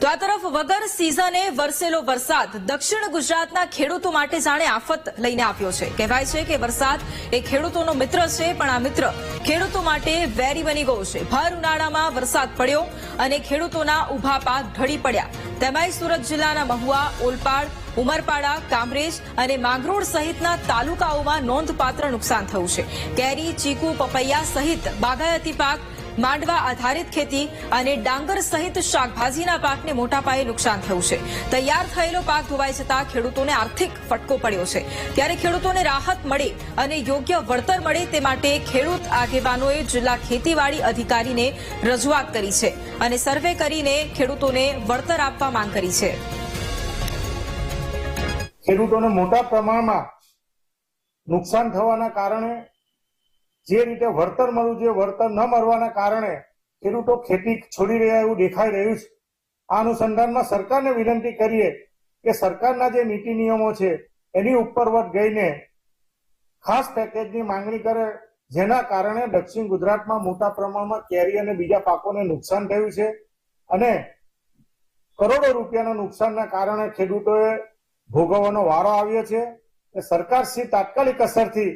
તો આ તરફ વગર સિઝને વરસેલો વરસાદ દક્ષિણ ગુજરાતના ખેડૂતો માટે જાણે આફત લઈને આવ્યો છે. કહેવાય છે કે વરસાદ એ ખેડૂતોનો મિત્ર છે, પણ આ મિત્ર ખેડૂતો માટે વેરી બની ગયો છે. ભર ઉનાળામાં વરસાદ પડ્યો અને ખેડૂતોના ઊભા પાક ઢળી પડ્યા. તેમાંય સુરત જિલ્લાના મહુવા, ઓલપાડ, ઉમરપાડા, કામરેજ અને માંગરોળ સહિતના તાલુકાઓમાં નોંધપાત્ર નુકસાન થયું છે. કેરી, ચીકુ, પપૈયા સહિત બાગાયતી પાક માંડવા આધારિત ખેતી અને ડાંગર સહિત શાકભાજીના પાકને મોટા પાયે નુકસાન થયું છે. તૈયાર થયેલો પાક ધોવાઈ જતા ખેડૂતોને આર્થિક ફટકો પડ્યો છે. ત્યારે ખેડૂતોને રાહત મળે અને યોગ્ય વળતર મળે તે માટે ખેડૂત આગેવાનોએ જિલ્લા ખેતીવાડી અધિકારીને રજૂઆત કરી છે અને સર્વે કરીને ખેડૂતોને વળતર આપવા માંગ કરી છે. ખેડૂતોને મોટા પ્રમાણમાં નુકસાન થવાના કારણે જે રીતે વળતર મળવું જોઈએ, વળતર ન મળવાના કારણે ખેડૂતો ખેતી છોડી રહ્યા એવું દેખાઈ રહ્યું છે. આ અનુસંધાનમાં સરકારને વિનંતી કરીએ કે સરકારના જે નીતિ નિયમો છે, એની ઉપર વટ ગઈને ખાસ પેકેજની માંગણી કરે, જેના કારણે દક્ષિણ ગુજરાતમાં મોટા પ્રમાણમાં કેરી અને બીજા પાકોને નુકસાન થયું છે અને કરોડો રૂપિયાના નુકસાનના કારણે ખેડૂતોએ ભોગવવાનો વારો આવ્યો છે. સરકાર શ્રી તાત્કાલિક અસરથી